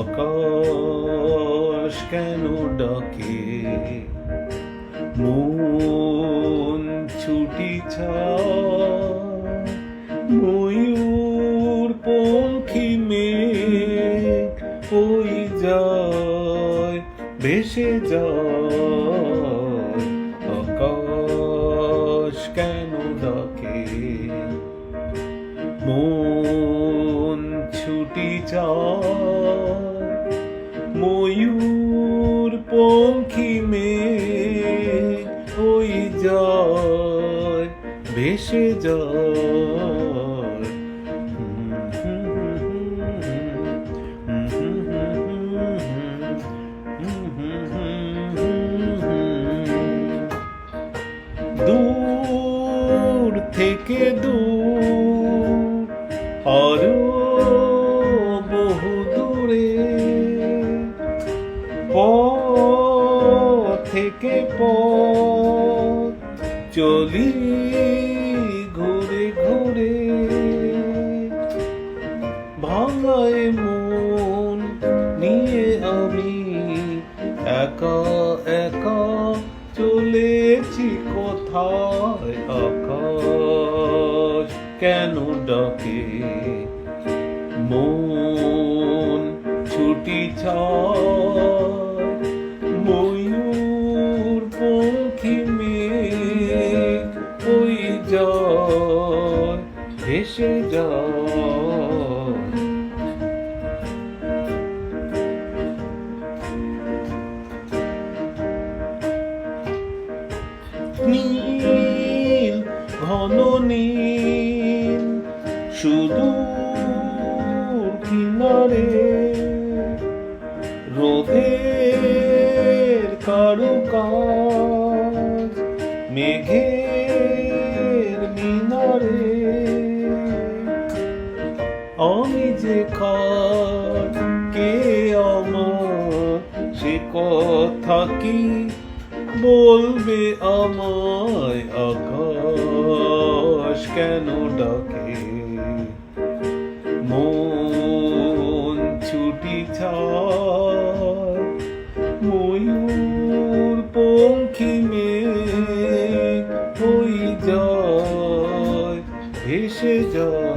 আকাশ কেন ডাকে? মন ছুটি ময়ূর পঙ্খী মেঘ ওই যায়, ভেসে যায়। আকাশ কেন ডাকে? মন ছুটি যায় ময়ূর পঙ্খী মেঘ ওই যায়। ভেসে যায় দূর থেকে দূর আরও বহু দূরে পথ থেকে পথ চলি ঘুরে ঘুরে। ভাঙায় মন নিয়ে আমি একা একা চলেছি কোথায় আকাশ? কেন ডাকে? মন ছুটি ছায় নীল, ঘন নীল, সুদূর কিনারে। রোদের কারুকাজ, মেঘের মিনারে। আমি যে খাট কে আমার, সে কথা কি বলবে আমায় আকাশ কেন ডাকে? মন ছুটি ছায়, ময়ূর পঙ্খী মেঘ ওই যায়, ভেসে যায়।